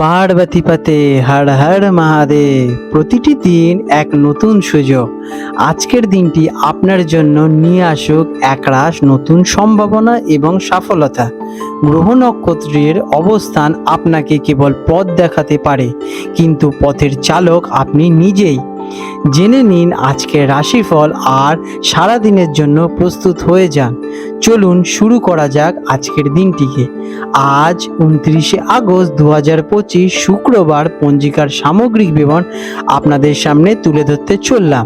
পার্বতী পাতে হর হর মহাদেব। প্রতিটি দিন এক নতুন সুযোগ। আজকের দিনটি আপনার জন্য নিয়ে আসুক একরাশ নতুন সম্ভাবনা এবং সফলতা। গ্রহ নক্ষত্রের অবস্থান আপনাকে কেবল পথ দেখাতে পারে, কিন্তু পথের চালক আপনি নিজেই। জেনে নিন আজকের রাশিফল আর সারা দিনের জন্য প্রস্তুত হয়ে যান। চলুন শুরু করা যাক আজকের দিনটিকে। আজ উনত্রিশে আগস্ট দু হাজার পঁচিশ শুক্রবার পঞ্জিকার সামগ্রিক বিবরণ আপনাদের সামনে তুলে ধরতে চললাম।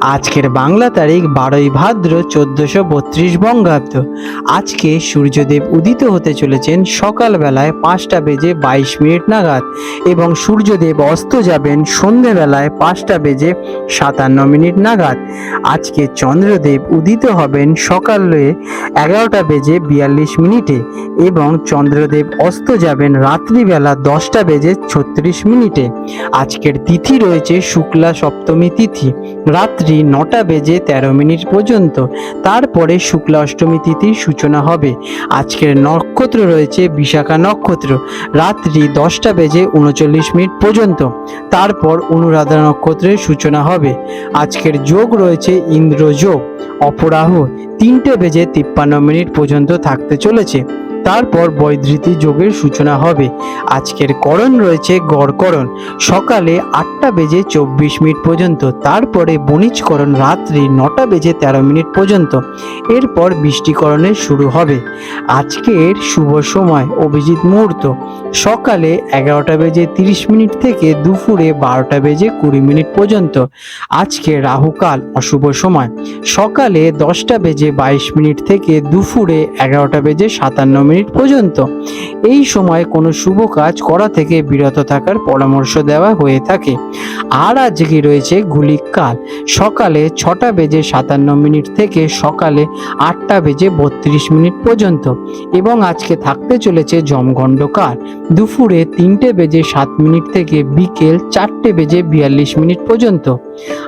আজকের বাংলা তারিখ বারোই ভাদ্র চোদ্দশো বত্রিশ বঙ্গাব্দ। আজকে সূর্যদেব উদিত হতে চলেছেন সকালবেলায় পাঁচটা বেজে বাইশ মিনিট নাগাদ এবং সূর্যদেব অস্ত যাবেন সন্ধেবেলায় পাঁচটা বেজে সাতান্ন মিনিট নাগাদ। আজকে চন্দ্রদেব উদিত হবেন সকালে এগারোটা বেজে বিয়াল্লিশ মিনিটে এবং চন্দ্রদেব অস্ত যাবেন রাত্রিবেলা দশটা বেজে ছত্রিশ মিনিটে। আজকের তিথি রয়েছে শুক্লা সপ্তমী তিথি। রাত্রি নটা বেজে তেরো মিনিট পর্যন্ত। তারপরে শুক্লা অষ্টমী তিথির সূচনা হবে। আজকের নক্ষত্র রয়েছে বিশাখা নক্ষত্র। রাত্রি দশটা বেজে উনচল্লিশ মিনিট পর্যন্ত। তারপর অনুরাধা নক্ষত্রের সূচনা হবে। আজকের যোগ রয়েছে ইন্দ্র যোগ অপরাহ তিনটে বেজে তিপ্পান্ন মিনিট পর্যন্ত থাকতে চলেছে। তারপর বৈধৃতি যোগের সূচনা হবে। আজকের করণ রয়েছে গড়করণ সকালে আটটা বেজে চব্বিশ মিনিট পর্যন্ত, তারপরে বণিজকরণ রাত্রি নটা বেজে তেরো মিনিট পর্যন্ত। এরপর বৃষ্টিকরণের শুরু হবে। আজকের শুভ সময়, অভিজিৎ মুহূর্ত। সকালে এগারোটা বেজে তিরিশ মিনিট থেকে দুপুরে বারোটা বেজে কুড়ি মিনিট পর্যন্ত। আজকে রাহুকাল, অশুভ সময়। সকালে দশটা বেজে বাইশ মিনিট থেকে দুপুরে এগারোটা বেজে সাতান্ন মিনিট পর্যন্ত। এই সময় কোনো শুভ কাজ করা থেকে বিরত থাকার পরামর্শ দেওয়া হয়ে থাকে। আর আজকে রয়েছে গুলিক কাল। সকালে ছটা বেজে সাতান্ন মিনিট থেকে সকালে আটটা বেজে বত্রিশ মিনিট পর্যন্ত। এবং আজকে থাকতে চলেছে জমঘণ্ড জমগণ্ডকাল দুপুরে তিনটে বেজে সাত মিনিট থেকে বিকেল চারটে বেজে বিয়াল্লিশ মিনিট পর্যন্ত।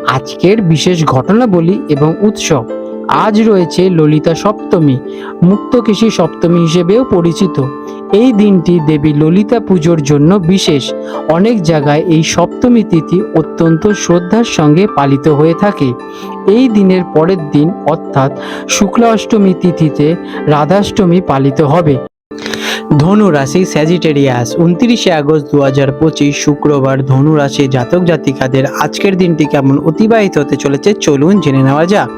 আজকের বিশেষ ঘটনাবলী এবং উৎসব। আজ রয়েছে ললিতা সপ্তমী মুক্তকেশী সপ্তমী হিসেবেও পরিচিত। এই দিনটি দেবী ললিতা পুজোর জন্য বিশেষ। অনেক জায়গায় এই সপ্তমী তিথি অত্যন্ত শ্রদ্ধার সঙ্গে পালিত হয়ে থাকে। এই দিনের পরের দিন অর্থাৎ শুক্লা অষ্টমী তিথিতে রাধাষ্টমী পালিত হবে। ধনু রাশি স্যাজিটেরিয়াস উনত্রিশে আগস্ট দু হাজার পঁচিশ শুক্রবার ধনু রাশি জাতক জাতিকাদের আজকের দিনটি কেমন অতিবাহিত হতে চলেছে চলুন জেনে নেওয়া যাক।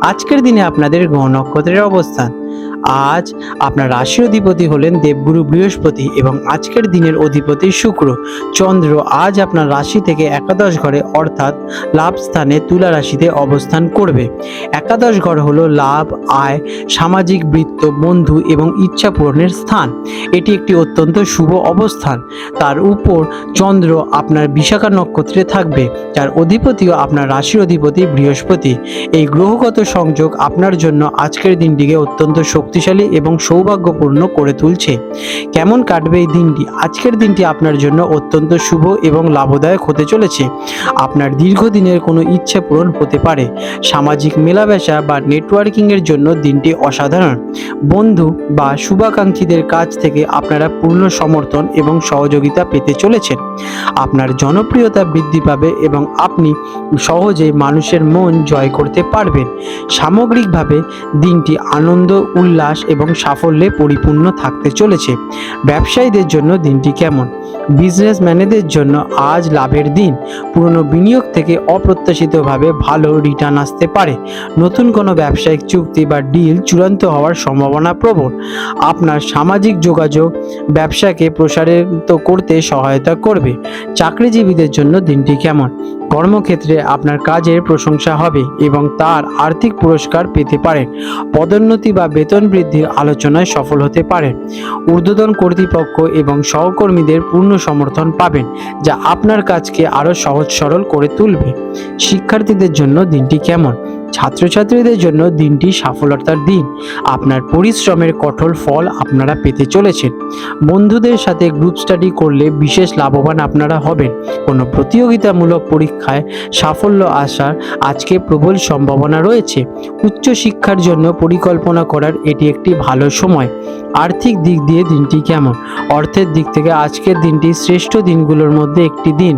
আজকের দিনে আপনাদের গ্রহ নক্ষত্রের অবস্থান। আজ আপনার রাশির অধিপতি হলেন দেবগুরু বৃহস্পতি এবং আজকের দিনের অধিপতি শুক্র। চন্দ্র আজ আপনার রাশি থেকে একাদশ ঘরে অর্থাৎ লাভ স্থানে তুলা রাশিতে অবস্থান করবে। একাদশ ঘর হলো লাভ, আয়, সামাজিক বৃত্ত, বন্ধু এবং ইচ্ছা পূরণের স্থান। এটি একটি অত্যন্ত শুভ অবস্থান। তার উপর চন্দ্র আপনার বিশাখা নক্ষত্রে থাকবে, যার অধিপতিও আপনার রাশির অধিপতি বৃহস্পতি। এই গ্রহগত সংযোগ আপনার জন্য আজকের দিনটিকে অত্যন্ত শক্তিশালী এবং সৌভাগ্যপূর্ণ করে তুলছে। কেমন কাটবে এই দিনটি? আজকের দিনটি আপনার জন্য অত্যন্ত শুভ এবং লাভদায়ক হতে চলেছে। আপনার দীর্ঘদিনের কোনো ইচ্ছে পূরণ হতে পারে। সামাজিক মেলামেশা বা নেটওয়ার্কিংয়ের জন্য দিনটি অসাধারণ। বন্ধু বা শুভাকাঙ্ক্ষীদের কাছ থেকে আপনারা পূর্ণ সমর্থন এবং সহযোগিতা পেতে চলেছেন। আপনার জনপ্রিয়তা বৃদ্ধি পাবে এবং আপনি সহজে মানুষের মন জয় করতে পারবেন। সামগ্রিকভাবে দিনটি আনন্দ, উল্লাস এবং সাফল্যে পরিপূর্ণ থাকতে চলেছে। ব্যবসায়ীদের জন্য দিনটি কেমন? বিজনেসম্যানেদের জন্য আজ লাভের দিন। পুরনো বিনিয়োগ থেকে অপ্রত্যাশিতভাবে ভালো রিটার্ন আসতে পারে। নতুন কোনো ব্যবসায়িক চুক্তি বা ডিল চূড়ান্ত হওয়ার সম্ভাবনা প্রবল। আপনার সামাজিক যোগাযোগ ব্যবসাকে প্রসারিত করতে সহায়তা করবে। চাকরিজীবীদের জন্য দিনটি কেমন? কর্মক্ষেত্রে আপনার কাজের প্রশংসা হবে এবং তার আর্থিক পুরস্কার পেতে পারেন পদোন্নতি বা বেতন বৃদ্ধির আলোচনায় সফল হতে পারেন ঊর্ধ্বতন কর্তৃপক্ষ এবং সহকর্মীদের পূর্ণ সমর্থন পাবেন, যা আপনার কাজকে আরও সহজ সরল করে তুলবে। শিক্ষার্থীদের জন্য দিনটি কেমন? ছাত্রছাত্রীদের জন্য দিনটি সফলতার দিন। আপনার পরিশ্রমের কঠোর ফল আপনারা পেতে চলেছেন। বন্ধুদের সাথে গ্রুপ স্টাডি করলে বিশেষ লাভবান আপনারা হবেন। কোনো প্রতিযোগিতামূলক পরীক্ষায় সাফল্য আসার আজকে প্রবল সম্ভাবনা রয়েছে। উচ্চশিক্ষার জন্য পরিকল্পনা করার এটি একটি ভালো সময়। আর্থিক দিক দিয়ে দিনটি কেমন? অর্থের দিক থেকে আজকের দিনটি শ্রেষ্ঠ দিনগুলোর মধ্যে একটি দিন।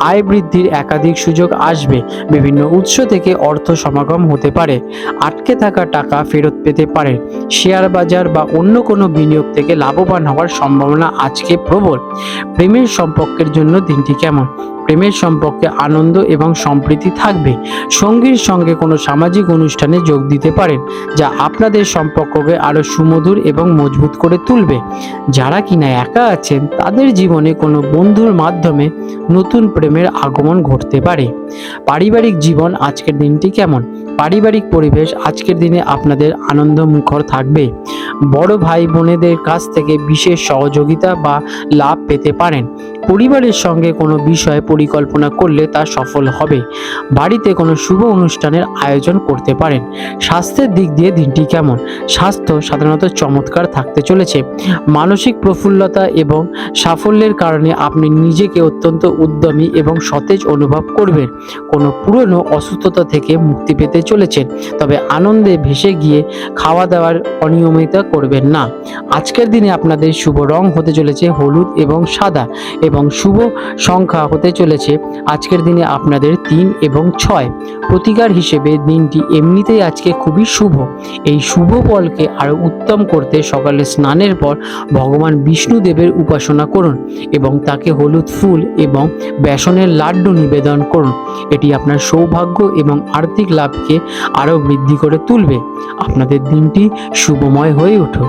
আয় বৃদ্ধির একাধিক সুযোগ আসবে। বিভিন্ন উৎস থেকে অর্থ সমাগম হতে পারে, আটকে থাকা টাকা ফেরত পেতে পারেন শেয়ার বাজার বা অন্য কোনো বিনিয়োগ থেকে লাভবান হওয়ার সম্ভাবনা আজকে প্রবল। প্রেমের সম্পর্কের জন্য দিনটি কেমন? প্রেমের সম্পর্কে আনন্দ এবং সম্প্রীতি থাকবে। সঙ্গীর সঙ্গে কোনো সামাজিক অনুষ্ঠানে যোগ দিতে পারেন, যা আপনাদের সম্পর্ককে আরও সুমধুর এবং মজবুত করে তুলবে। যারা কিনা একা আছেন, তাদের জীবনে কোনো বন্ধুর মাধ্যমে নতুন প্রেমের আগমন ঘটতে পারে। পারিবারিক জীবন আজকের দিনটি কেমন? পারিবারিক পরিবেশ আজকের দিনে আপনাদের আনন্দ মুখর থাকবে। বড় ভাই বোনেদের কাছ থেকে বিশেষ সহযোগিতা বা লাভ পেতে পারেন। পরিবারের সঙ্গে কোনো বিষয়ে পরিকল্পনা করলে তা সফল হবে। বাড়িতে কোনো শুভ অনুষ্ঠানের আয়োজন করতে পারেন। স্বাস্থ্যের দিক দিয়ে দিনটি কেমন? স্বাস্থ্য সাধারণত চমৎকার থাকতে চলেছে। মানসিক প্রফুল্লতা এবং সাফল্যের কারণে আপনি নিজেকে অত্যন্ত উদ্যমী এবং সতেজ অনুভব করবেন। কোনো পুরনো অসুস্থতা থেকে মুক্তি পেতে চলেছেন, তবে আনন্দে ভেসে গিয়ে খাওয়া দাওয়ার অনিয়মিতা করবেন না। আজকের দিনে আপনাদের শুভ রং হতে চলেছে হলুদ এবং সাদা এবং শুভ সংখ্যা হতে চলেছে। আজকের দিনে আপনাদের তিন এবং ছয়। প্রতিকার হিসেবে দিনটি এমনিতেই আজকে খুবই শুভ। এই শুভ ফলকে আরও উত্তম করতে সকালে স্নানের পর ভগবান বিষ্ণুদেবের উপাসনা করুন এবং তাকে হলুদ ফুল এবং বেসনের লাড্ডু নিবেদন করুন। এটি আপনার সৌভাগ্য এবং আর্থিক লাভকে আরও বৃদ্ধি করে তুলবে। আপনাদের দিনটি শুভময় হয়ে উঠুক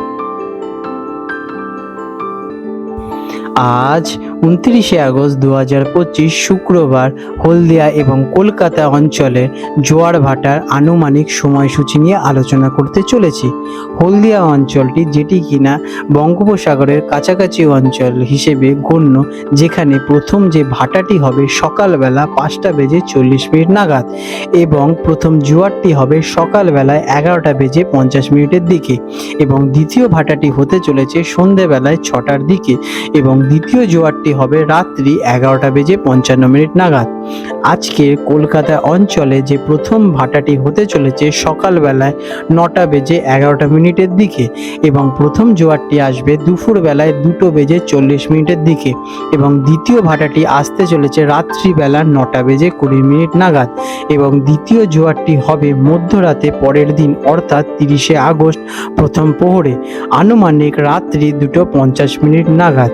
আজ উনত্রিশে আগস্ট দু হাজার পঁচিশ শুক্রবার হলদিয়া এবং কলকাতা অঞ্চলে জোয়ার ভাটার আনুমানিক সময়সূচি নিয়ে আলোচনা করতে চলেছি। হলদিয়া অঞ্চলটি যেটি কিনা বঙ্গোপসাগরের কাছাকাছি অঞ্চল হিসেবে গণ্য, যেখানে প্রথম যে ভাটাটি হবে সকালবেলা পাঁচটা বেজে চল্লিশ মিনিট নাগাদ এবং প্রথম জোয়ারটি হবে সকালবেলায় এগারোটা বেজে পঞ্চাশ মিনিটের দিকে এবং দ্বিতীয় ভাটাটি হতে চলেছে সন্ধেবেলায় ছটার দিকে এবং দ্বিতীয় জোয়ারটি হবে রাত্রি এগারোটা বেজে পঞ্চান্ন মিনিট নাগাদ। আজকের কলকাতা অঞ্চলে যে প্রথম ভাটাটি হতে চলেছে সকালবেলায় নটা বেজে এগারোটা মিনিটের দিকে এবং প্রথম জোয়ারটি আসবে দুপুর বেলায় দুটো বেজে চল্লিশ মিনিটের দিকে এবং দ্বিতীয় ভাটাটি আসতে চলেছে রাত্রিবেলা নটা বেজে কুড়ি মিনিট নাগাদ এবং দ্বিতীয় জোয়ারটি হবে মধ্যরাতে পরের দিন অর্থাৎ তিরিশে আগস্ট প্রথম প্রহরে আনুমানিক রাত্রি দুটো পঞ্চাশ মিনিট নাগাদ।